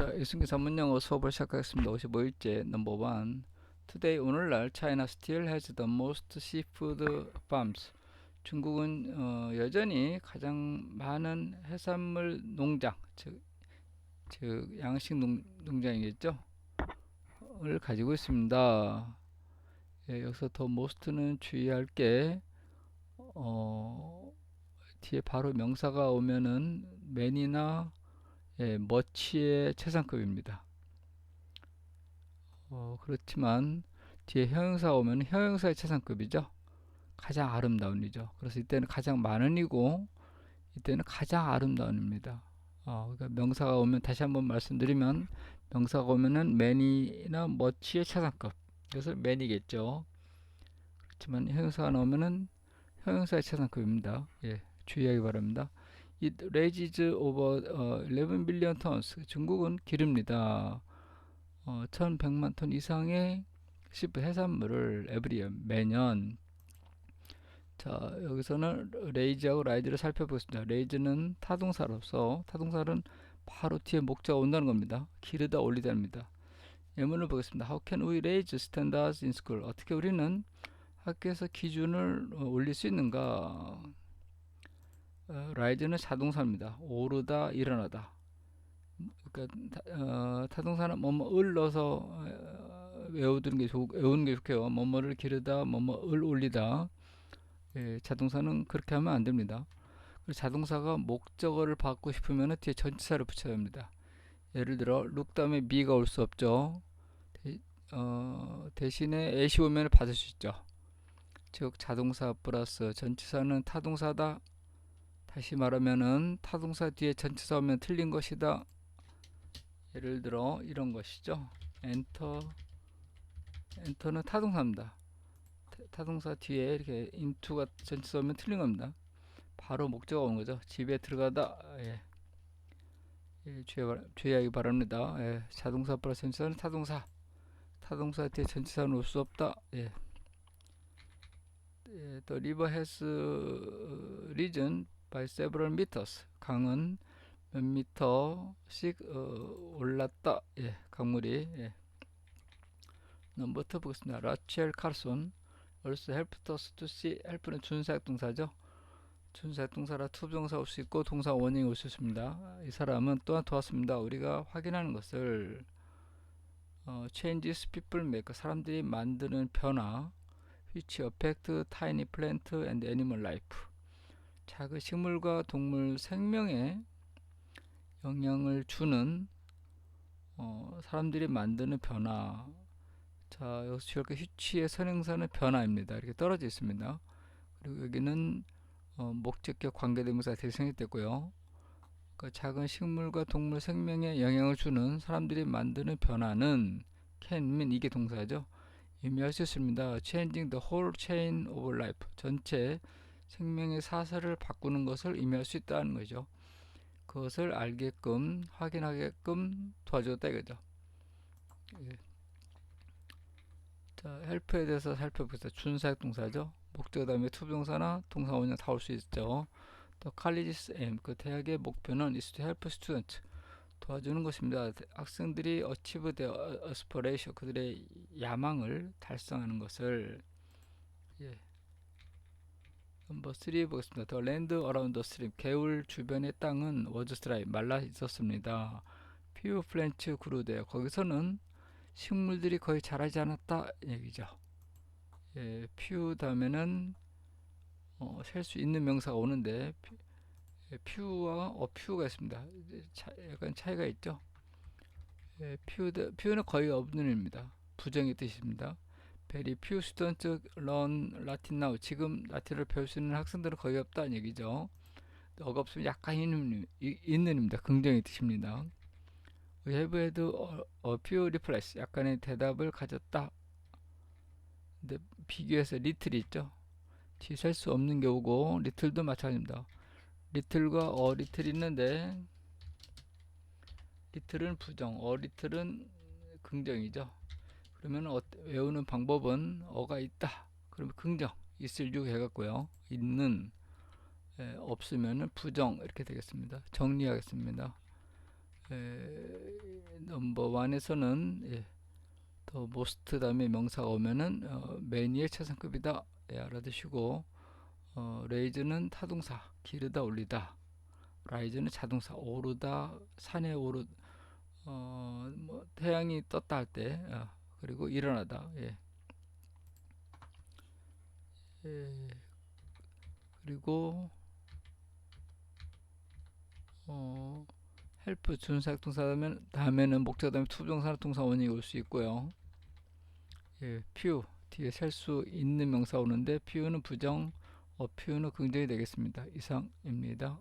자, 이승기 전문영어 수업을 시작하겠습니다. 55일째 넘버 1. Today 오늘날 China still has the most seafood farms. 중국은 어, 여전히 가장 많은 해산물 농장, 즉, 즉 양식 농, 농장이겠죠? 을 가지고 있습니다. 예, 여기서 더 most는 주의할 게 어, 뒤에 바로 명사가 오면은 man이나 예, 머치의 최상급입니다. 어, 그렇지만 뒤에 형용사 오면 형용사의 최상급이죠. 가장 아름다운 이죠. 그래서 이때는 가장 많은 이고 이때는 가장 아름다운 입니다. 어, 그러니까 명사가 오면 다시 한번 말씀드리면 명사가 오면은 many나 much의 최상급. 그래서 many겠죠. 그렇지만 형용사가 나오면은 형용사의 최상급입니다. 예, 주의하기 바랍니다. It raises over 어, 11 billion tons. 중국은 기릅니다. 어, 1100만 톤 이상의 시프 해산물을 year, 매년 자 여기서는 raise하고 rise를 살펴보겠습니다. raise는 타동사로서 타동사는 바로 뒤에 목자가 온다는 겁니다. 기르다 올리다입니다. 예문을 보겠습니다. How can we raise standards in school? 어떻게 우리는 학교에서 기준을 어, 올릴 수 있는가? 어, rise는 자동사입니다. 오르다, 일어나다. 그러니까 타, 어, 타동사는 뭐뭐을 넣어서 어, 외우는 게 좋, 외우는 게 좋게요. 뭐뭐를 기르다, 뭐뭐을 올리다. 예, 자동사는 그렇게 하면 안 됩니다. 자동사가 목적어를 받고 싶으면 뒤에 전치사를 붙여야 합니다. 예를 들어 다음에 be가 올 수 없죠. 대, 어, 대신에 at이 오면 받을 수 있죠. 즉 자동사 플러스 전치사는 타동사다. 다시 말하면은 타동사 뒤에 전치사 오면 틀린 것이다. 예를 들어 이런 것이죠. 엔터 엔터는 타동사입니다. 타- 타동사 뒤에 이렇게 into가 전치사 오면 틀린 겁니다. 바로 목적어 오는 거죠. 집에 들어가다. 예. 예, 주의하기 바랍니다. 예, 자동사 플러스 전치사는 타동사. 타동사 뒤에 전치사는 올 수 없다. 예. 예, 또 river has risen by several meters. 강은 몇 미터씩 어, 올랐다. 예, 강물이. 예. 넘버 2 보겠습니다. 라첼 칼손 also helped us to see help는 준사역 동사죠. 준사역 동사라 투부정사 올 수 있고 동사 원형이 올 수 있습니다. 이 사람은 또한 도왔습니다. 우리가 확인하는 것을 어, changes people make 사람들이 만드는 변화 which affect tiny plant and animal life 작은 식물과 동물 생명에 영향을 주는 어, 사람들이 만드는 변화 자 여기서 주의할 게 휴치의 선행사는 변화입니다. 이렇게 떨어져 있습니다. 그리고 여기는 어, 목적격 관계대명사 대성이 됐고요. 그 작은 식물과 동물 생명에 영향을 주는 사람들이 만드는 변화는 can mean 이게 동사죠. 의미할 수 있습니다. Changing the whole chain of life. 전체 생명의 사슬을 바꾸는 것을 의미할 수 있다는 거죠 그것을 알게끔 확인하게끔 도와줬다 이거죠. 예. 자, 헬프에 대해서 살펴보겠습니다. 준사역 동사죠. 목적 다음에 투부정사나 동사 원형 다 올 수 있죠. 또 college's aim 그 대학의 목표는 is to help students 도와주는 것입니다. 학생들이 achieve their aspiration 그들의 야망을 달성하는 것을 예. 넘버 3 보겠습니다. The land around the stream. 개울 주변의 땅은 was dry. 말라 있었습니다. few plants grew there. 거기서는 식물들이 거의 자라지 않았다 얘기죠. 예, few 다음에는 어, 셀 수 있는 명사가 오는데 예, few와 a few가 있습니다. 차, 약간 차이가 있죠. 예, few, few는 거의 없는 입니다. 부정의 뜻입니다. Very few students. 지금 라틴어를 배울 수 있는 학생들은 거의 없다는 얘기죠. 어가 없으면 약간 있는, 있는 입니다. 긍정의 뜻입니다. We have had a, few replies. 약간의 대답을 가졌다. 근데 비교해서 little 있죠. 뒤셀 수 없는 게 오고 little도 마찬가지입니다. a little 있는데 little은 부정, little은 긍정이죠. 그러면 어, 외우는 방법은 어가 있다. 그러면 긍정 있을 유 해갖고요. 있는 에, 없으면은 부정 이렇게 되겠습니다. 정리하겠습니다. 에, 넘버 원에서는 예, 더 모스트 다음에 명사가 오면은 어, 매니의 최상급이다 예, 알아두시고 어, 레이즈는 타동사 기르다 올리다 라이즈는 자동사 오르다 산에 오르 어, 뭐 태양이 떴다 할때 어, 그리고 일어나다 예. 예, 그리고 어, 헬프 준사역 동사면 다음에는 목적 다음에 투부정사 동사 원이 올 수 있고요. 예, 퓨 뒤에 셀 수 있는 명사 오는데 퓨는 부정, 어 퓨는 긍정이 되겠습니다. 이상입니다.